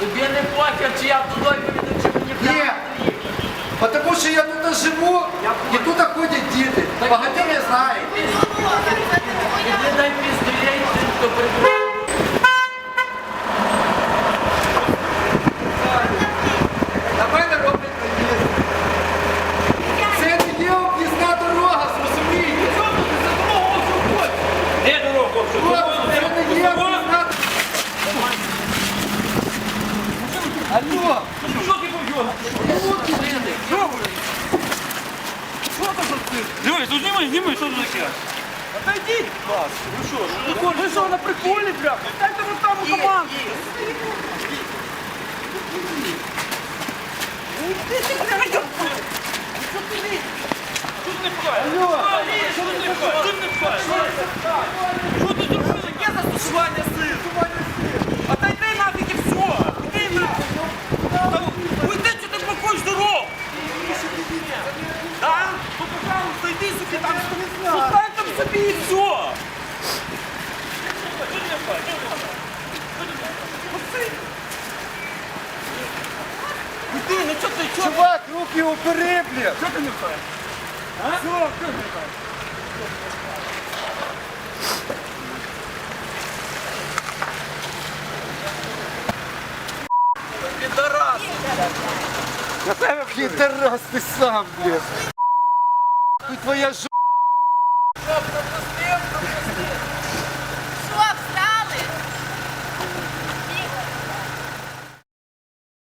Тобі не похер, чи я туди поведу, чи мені Ні. Бо тому Потому що я тут живу, і тут ходять діти. Багато не знають. Алло! Що ти пов'єш? Дивись, тут знімай, знімай, що тут таке? Отойдіть, вас. Ви що? Ну, ви що, на приколі, бля? Дайте ви там у команду. Що ти не пхаєш? Що ти не? Що ти не пхаєш? Що ти зробив? Яке застосування сил? Отойди нафіг і все. Іди нафіг. Та Уйди, що ти блокуєш дорогу. Да? Ну, собі там. Стань там собі і все. Ти? Іди, ну що ти, ти? Чувак, руки упери, блядь! Що ти не пхаєш? А? Що? Що ти не пхаєш? Підарас ти сам, блядь! E foi a